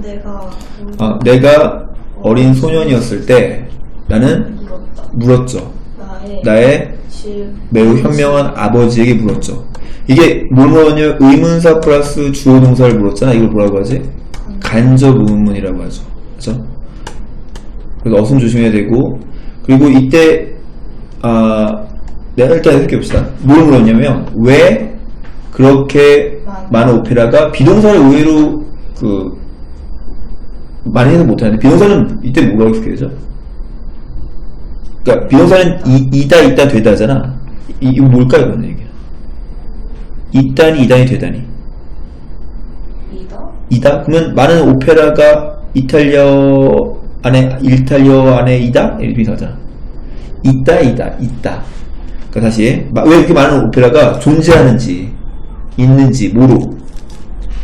내가 아, 내가 어린 소년이었을 때 나는 물었다. 물었죠. 나의 나의 질 매우 현명한 아버지에게 물었죠. 이게 뭘 물었냐? 의문사 플러스 주어 동사를 물었잖아. 이걸 뭐라고 하지? 간접 의문문이라고 하죠. 그죠? 그래서 어순 조심해야 되고 그리고 이때 아 내가 일단 이렇게 봅시다. 뭘 물었냐면 왜 그렇게 많은 오페라가 비동사를 의외로 그 많이 해서 못하는데 비동사는 이때 뭐라고 해석해야 되죠? 그러니까 비동사는 이, 이다 있다 되다잖아. 이, 이거 뭘까요, 그런 얘기? 있다니 이다니 되다니. 이다? 이다? 그러면 많은 오페라가 이탈리아 안에 이탈리아 안에 이다? 이렇게 비슷하잖아. 있다 이다 있다. 그러니까 다시 마- 왜 이렇게 많은 오페라가 존재하는지 있는지 모로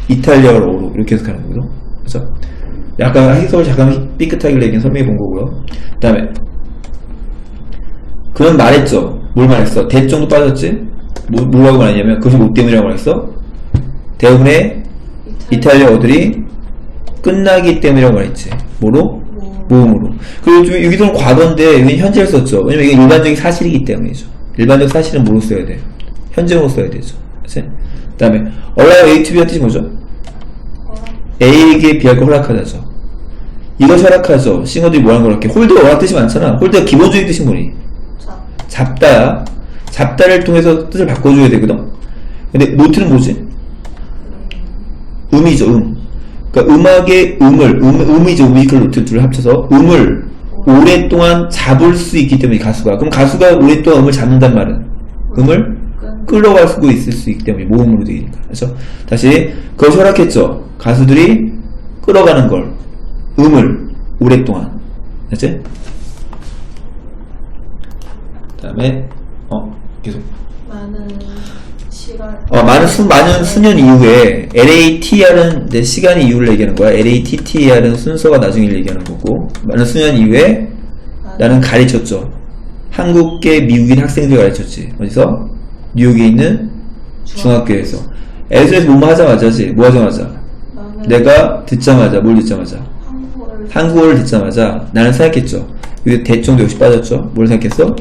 이탈리아어로 이렇게 해석하는 거죠. 그래서 약간 해석을 잠깐 삐끗하길래 얘기 설명해 본 거고요. 그 다음에 그는 말했죠. 뭘 말했어? 대 정도 빠졌지? 뭐, 뭐라고 말했냐면 그것이 뭐 때문이라고 말했어? 대부분의 이탈리아 어들이 끝나기 때문이라고 말했지. 뭐로? 뭐 모음으로. 그리고 좀 여기서는 과거인데 여기 현재를 썼죠. 왜냐면 이게 일반적인 사실이기 때문이죠. 일반적 사실은 뭐로 써야 돼요? 현재로 써야 되죠. 그 다음에 allow A to B의 뜻이 뭐죠? A에게 비할 걸 허락하다죠. 이것이 허락하죠. 싱어들이 뭐라는 걸 이렇게 홀드가 워낙 뜻이 많잖아. 홀드가 기본적인 뜻이 뭐니? 자 잡다야. 잡다를 통해서 뜻을 바꿔줘야 되거든. 근데 노트는 뭐지? 음이죠, 음. 그러니까 음악의 음을, 음, 음이죠, 뮤지컬 노트 둘을 합쳐서 음을 오랫동안 잡을 수 있기 때문에 가수가. 그럼 가수가 오랫동안 음을 잡는단 말은 음을 끌어갈 수 있을 수 있기 때문에 모음으로 되니까. 그래서 다시 그것이 허락했죠. 가수들이 끌어가는 걸 음을 오랫동안. 됐지? 그다음에 어 계속 많은 시간 어, 많은 수, 많은 수년 이후에 LATR은 내 시간의 이유를 얘기하는 거야. LATTR은 순서가 나중에 얘기하는 거고 많은 수년 이후에 나는 가르쳤죠. 한국계 미국인 학생들 가르쳤지. 어디서? 뉴욕에 있는 중학교에서. 애들에서 뭐뭐 하자마자지. 뭐 하자마자. 나는 내가 듣자마자 뭘 듣자마자. 한국어를 한국어를 듣자마자 나는 생각했죠. 여기 대정도 역시 빠졌죠. 뭘 생각했어?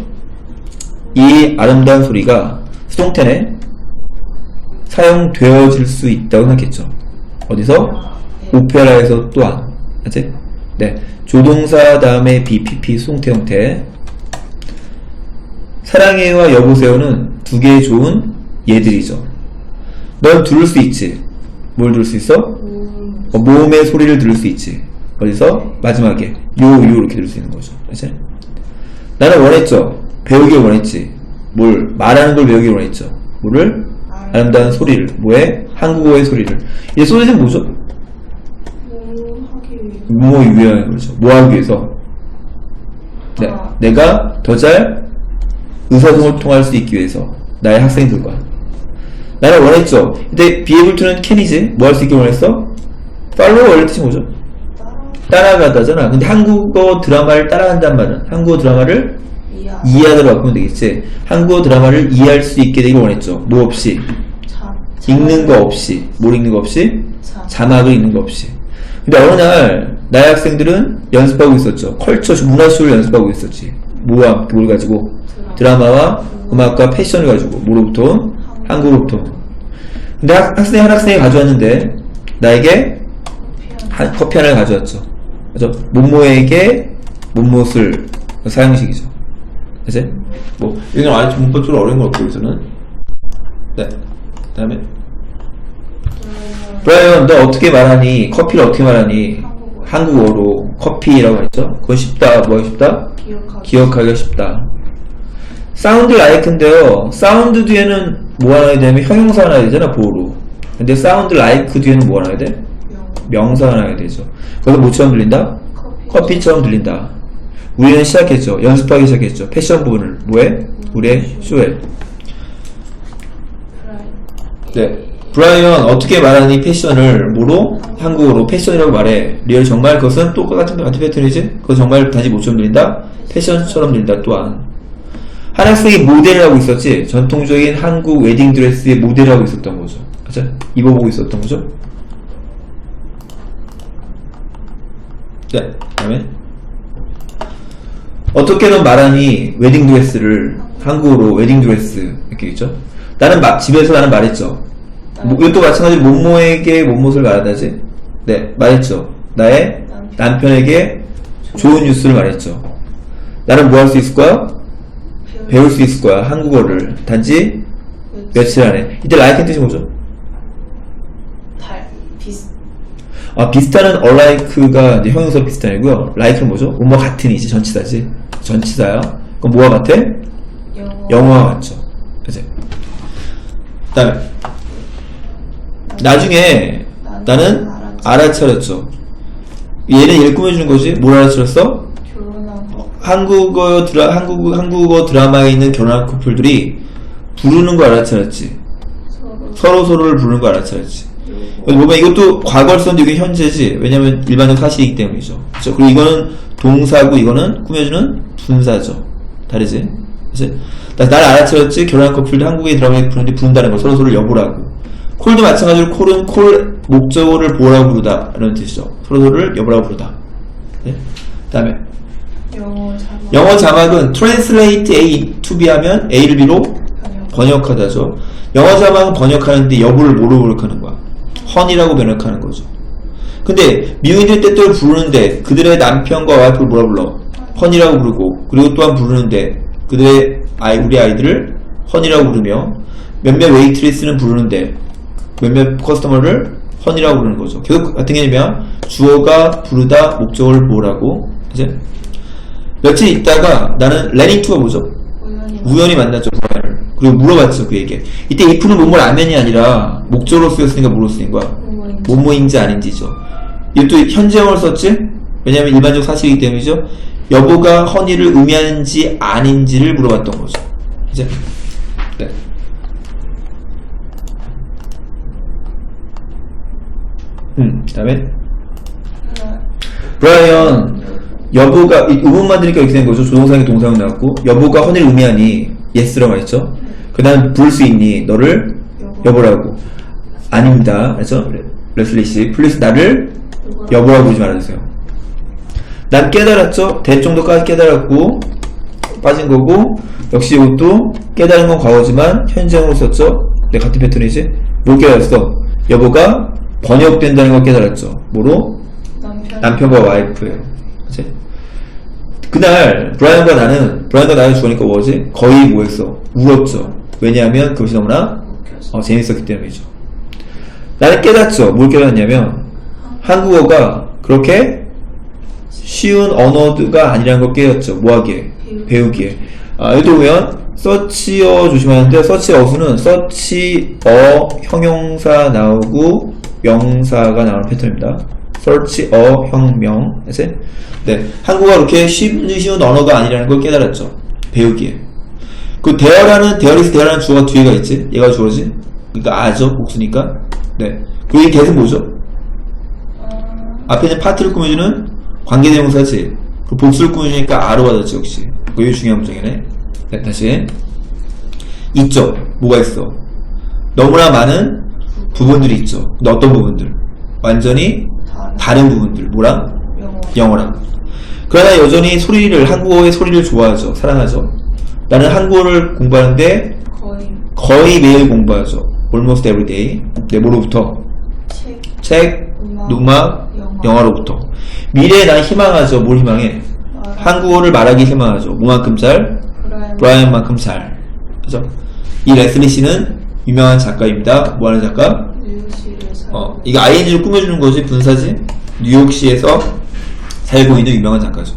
이 아름다운 소리가 수동태네 사용되어질 수 있다고 생각했죠. 어디서? 네. 오페라에서 또한. 맞지? 네. 조동사 다음에 BPP 수동태 형태. 사랑해와 여보세요는 두 개의 좋은 예들이죠. 넌 들을 수 있지. 뭘 들을 수 있어? 음, 어, 모음의 소리를 들을 수 있지. 어디서? 마지막에 요, 요 이렇게 들을 수 있는 거죠. 그치? 나는 원했죠. 배우길 원했지. 뭘 말하는 걸 배우길 원했죠. 뭐를? 아름다운 소리를. 뭐에? 한국어의 소리를. 이 소리는 뭐죠? 뭐 하기 위해 뭐. 뭐 하기 위해서? 네, 아. 내가 더 잘 의사소통할 수 있기 위해서 나의 학생들과 나는 원했죠. 근데 to는 can이지. 뭐 할 수 있길 원했어? follow 원래 뜻이 뭐죠? 따라 따라가다잖아. 근데 한국어 드라마를 따라간단 말은 한국어 드라마를 이해 이해하도록 바꾸면 되겠지. 한국어 드라마를 이해할 수 있게 되길 원했죠. 뭐 없이 자 읽는 거 없이 뭘 읽는 거 없이 자 자막을 읽는 거 없이. 근데 어느 날 나의 학생들은 연습하고 있었죠. 컬처 문화쇼를 연습하고 있었지. 뭐와 뭘 가지고 드라마와 음악과 패션을 가지고 뭐로부터 한국으로부터. 근데 학, 학생 한 학생이 가져왔는데 나에게 한, 커피 하나를 가져왔죠. 그래서 모모에게 못못을 사형식이죠. 그치? 뭐 이건 아직 문법적으로 어려운 거 없고 여기서는 네. 그다음에 브라이언 너 어떻게 말하니? 커피를 어떻게 말하니? 한국어. 한국어로 커피라고 했죠. 그건 쉽다. 뭐가 쉽다? 기억하기 기억하기가 쉽다. 사운드 라이크인데요. 사운드 뒤에는 뭐 하나 해야 되냐면 형용사 하나 해야 되잖아, 보호로. 근데 사운드 라이크 뒤에는 뭐 하나 해야 돼? 명 명사 하나 해야 되죠. 그래서 뭐처럼 들린다? 커피 커피 처럼 들린다. 우리는 시작했죠. 연습하기 시작했죠. 패션 부분을. 뭐에? 우리의 쇼에. 네. 브라이언 어떻게 말하니 패션을 뭐로? 한국어로 패션이라고 말해. 리얼 정말 그것은 또 같은 같은 패턴이지? 그거 정말 다시 뭐처럼 들린다? 패션처럼 들린다 또한. 한 학생이 모델을 하고 있었지. 전통적인 한국 웨딩 드레스의 모델을 하고 있었던 거죠. 그죠? 입어보고 있었던 거죠. 네, 다음에 어떻게든 말하니 웨딩 드레스를 한국어로 웨딩 드레스 이렇게 있죠. 나는 마- 집에서 나는 말했죠. 뭐, 이것도 마찬가지로 모모에게 모모를 말한다지. 네, 말했죠. 나의 남편에게 좋은 뉴스를 말했죠. 나는 뭐 할 수 있을 거야? 배울 수 있을 거야. 한국어를. 단지 며칠 안에. 이때 like의 뜻이 뭐죠? 달 비슷 아, 비슷한은 alike가 이제 형용사 비슷한이고요. like는 뭐죠? 뭐뭐 같은이지, 전치사지. 전치사야. 그럼 뭐와 같아? 영어 영어와 같죠. 그치? 그 다음에, 나중에 나는 알아차렸죠. 얘는 얘를 꾸며주는 거지. 뭘 알아차렸어? 한국어 드라, 한국, 한국어 드라마에 있는 결혼한 커플들이 부르는 거 알아차렸지. 서로 서로 서로를 부르는 거 알아차렸지. 보면 이것도 과거를 썼는데 이게 현재지. 왜냐면 일반적 사실이기 때문이죠. 그렇죠? 그리고 이거는 동사고 이거는 꾸며주는 분사죠. 다르지? 나- 날 알아차렸지. 결혼한 커플들 한국에 드라마에 부르는데 부른다는 거 서로 서로를 여보라고. 콜도 마찬가지로 콜은 콜 목적어를 보라고 부르다. 이런 뜻이죠. 서로 서로를 여보라고 부르다. 네? 그 다음에 영어 자막 영어 자막은 translate A to B 하면 A를 B로 번역 번역하다죠. 영어 자막은 번역하는데 여부를 뭐로 번역하는 거야? 헌이라고 번역하는 거죠. 근데 미국인들 때때로 부르는데 그들의 남편과 와이프를 뭐라 불러? 헌이라고 부르고 그리고 또한 부르는데 그들의 아이 우리 아이들을 헌이라고 부르며 몇몇 웨이트리스는 부르는데 몇몇 커스터머를 헌이라고 부르는 거죠. 결국 같은 개념이야. 주어가 부르다 목적어를 보라고 이제 며칠 있다가 나는 레닝투가 뭐죠? 우연히 우연히 만났죠 브라이언을 그리고 물어봤죠 그 얘기 이때 if는 뭐뭘 아면이 아니라 목적으로 쓰였으니까 뭐로 쓰인 거야? 뭐뭐인지. 뭐뭐인지 아닌지죠. 이것도 현재형을 썼지? 왜냐면 일반적 사실이기 때문이죠. 여보가 허니를 의미하는지 아닌지를 물어봤던 거죠. 이제. 네. 음 그 다음에. 하나 브라이언 여보가 이 의문만 들으니까 이렇게 된 거죠. 조동사에 동사가 나왔고 여보가 허니를 의미하니 예스라고 했죠. 그 다음 부를 수 있니 너를 여보. 여보라고 아닙니다. 그래서 레슬리 씨 플리스 나를 여보라고 부르지 말아주세요. 난 깨달았죠. 될 정도까지 깨달았고 빠진 거고 역시 이것도 깨달은 건 과거지만 현재형으로 썼죠. 네 같은 패턴이지. 뭘 깨달았어? 여보가 번역된다는 걸 깨달았죠. 뭐로? 남편 남편과 와이프예요. 그치? 그날 브라이언과 나는 브라이언과 나를 죽으니까 뭐지? 거의 뭐했어? 울었죠. 왜냐하면 그것이 너무나 어, 재밌었기 때문이죠. 나는 깨닫죠. 뭘 깨닫냐면 한국어가 그렇게 쉬운 언어가 아니라는 걸 깨닫죠. 뭐하기에? 배우기. 배우기에. 아, 여기 보면 서치어 조심하는데 서치 어수는 서치어 형용사 나오고 명사가 나오는 패턴입니다. 서치어 형명. 그치? 네. 한국어가 그렇게 쉬운, 쉬운 언어가 아니라는 걸 깨달았죠. 배우기에. 그 대어라는 대어리스 대어라는 주어가 뒤에가 있지. 얘가 주어지. 그러니까 아죠. 복수니까. 네. 이 대는 뭐죠? 아, 앞에 있는 파트를 꾸며주는 관계대명사지. 그 복수를 꾸며주니까 아로 받았지 역시. 이게 중요한 문장이네. 네, 다시. 있죠. 뭐가 있어? 너무나 많은 부분들이 있죠. 근데 어떤 부분들? 완전히 다른 다른 부분들. 뭐랑? 영어 영어 랑. 그러나 여전히 소리를, 한국어의 소리를 좋아하죠. 사랑하죠. 나는 한국어를 공부하는데 거의 거의 매일 공부하죠. Almost every day. 네, 뭐로부터? 책 책, 음악, 영화. 영화로부터. 미래에 난 희망하죠. 뭘 희망해? 말하- 한국어를 말하기 희망하죠. 뭐만큼 잘? 브라이언 브라이언만큼 잘. 그죠? 이 레슬리 씨는 유명한 작가입니다. 뭐 하는 작가? 어, 이게 ING를 꾸며주는 것이 분사지? 뉴욕시에서 살고 있는 유명한 작가죠.